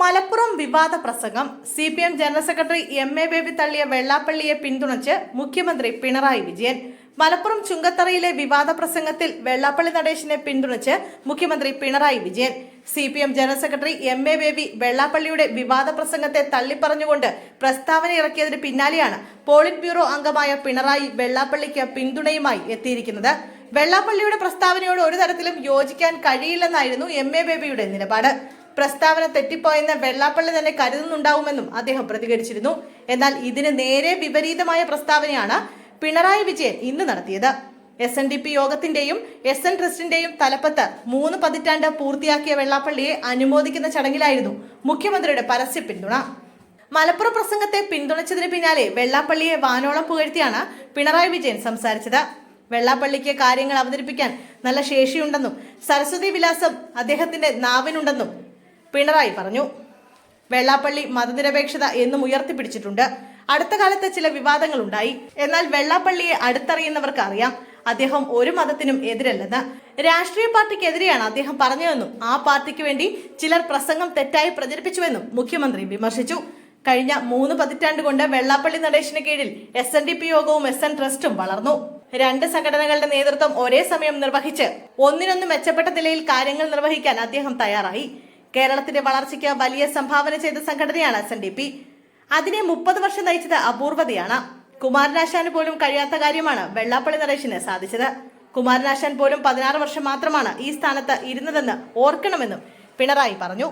മലപ്പുറം വിവാദ പ്രസംഗം. C P M general secretary M A Baby തള്ളിയ വെള്ളാപ്പള്ളിയെ പിന്തുണച്ച് മുഖ്യമന്ത്രി പിണറായി വിജയൻ. മലപ്പുറം ചുങ്കത്തറയിലെ വിവാദ പ്രസംഗത്തിൽ വെള്ളാപ്പള്ളി നടേശിനെ പിന്തുണച്ച് മുഖ്യമന്ത്രി Pinarayi Vijayan. C P M general secretary M A Baby വെള്ളാപ്പള്ളിയുടെ വിവാദ പ്രസംഗത്തെ തള്ളിപ്പറഞ്ഞുകൊണ്ട് പ്രസ്താവന ഇറക്കിയതിന് പിന്നാലെയാണ് പോളിറ്റ് ബ്യൂറോ അംഗമായ പിണറായി വെള്ളാപ്പള്ളിക്ക് പിന്തുണയുമായി എത്തിയിരിക്കുന്നത്. വെള്ളാപ്പള്ളിയുടെ പ്രസ്താവനയോട് ഒരു തരത്തിലും യോജിക്കാൻ കഴിയില്ലെന്നായിരുന്നു എം എ ബേബിയുടെ നിലപാട്. പ്രസ്താവന തെറ്റിപ്പോയെന്ന് വെള്ളാപ്പള്ളി തന്നെ കരുതുന്നുണ്ടാവുമെന്നും അദ്ദേഹം പ്രതികരിച്ചിരുന്നു. എന്നാൽ ഇതിന് നേരെ വിപരീതമായ പ്രസ്താവനയാണ് പിണറായി വിജയൻ ഇന്ന് നടത്തിയത്. എസ് എൻ ഡി പി യോഗത്തിന്റെയും എസ് എൻ ട്രസ്റ്റിന്റെയും തലപ്പത്ത് മൂന്ന് പതിറ്റാണ്ട് പൂർത്തിയാക്കിയ വെള്ളാപ്പള്ളിയെ അനുമോദിക്കുന്ന ചടങ്ങിലായിരുന്നു മുഖ്യമന്ത്രിയുടെ പരസ്യ പിന്തുണ. മലപ്പുറം പ്രസംഗത്തെ പിന്തുണച്ചതിന് പിന്നാലെ വെള്ളാപ്പള്ളിയെ വാനോളം പുകഴ്ത്തിയാണ് പിണറായി വിജയൻ സംസാരിച്ചത്. വെള്ളാപ്പള്ളിക്ക് കാര്യങ്ങൾ അവതരിപ്പിക്കാൻ നല്ല ശേഷിയുണ്ടെന്നും സരസ്വതി വിലാസം അദ്ദേഹത്തിന്റെ നാവിനുണ്ടെന്നും പിണറായി പറഞ്ഞു. വെള്ളാപ്പള്ളി മതനിരപേക്ഷത എന്നും ഉയർത്തിപ്പിടിച്ചിട്ടുണ്ട്. അടുത്ത കാലത്ത് ചില വിവാദങ്ങൾ ഉണ്ടായി എന്നാൽ വെള്ളാപ്പള്ളിയെ അടുത്തറിയുന്നവർക്ക് അറിയാം. അദ്ദേഹം ഒരു മതത്തിനും എതിരല്ലെന്ന്. രാഷ്ട്രീയ പാർട്ടിക്കെതിരെയാണ് അദ്ദേഹം പറഞ്ഞതെന്നും ആ പാർട്ടിക്ക് വേണ്ടി ചിലർ പ്രസംഗം തെറ്റായി പ്രചരിപ്പിച്ചുവെന്നും മുഖ്യമന്ത്രി വിമർശിച്ചു. കഴിഞ്ഞ മൂന്ന് പതിറ്റാണ്ട് കൊണ്ട് വെള്ളാപ്പള്ളി നടേശിന് കീഴിൽ എസ് എൻ ഡി പി യോഗവും എസ് എൻ ട്രസ്റ്റും വളർന്നു. രണ്ട് സംഘടനകളുടെ നേതൃത്വം ഒരേ സമയം നിർവഹിച്ച് ഒന്നിനൊന്ന് മെച്ചപ്പെട്ട നിലയിൽ കാര്യങ്ങൾ നിർവഹിക്കാൻ അദ്ദേഹം തയ്യാറായി. കേരളത്തിന്റെ വളർച്ചയ്ക്ക് വലിയ സംഭാവന ചെയ്ത സംഘടനയാണ് എസ് എൻ ഡി പി അതിനെ മുപ്പത് വർഷം നയിച്ചത് അപൂർവതയാണ്. കുമാരനാശാന് പോലും കഴിയാത്ത കാര്യമാണ് വെള്ളാപ്പള്ളി നരേഷിന് സാധിച്ചത്. കുമാരനാശാൻ പോലും പതിനാറ് വർഷം മാത്രമാണ് ഈ സ്ഥാനത്ത് ഇരുന്നതെന്ന് ഓർക്കണമെന്നും പിണറായി പറഞ്ഞു.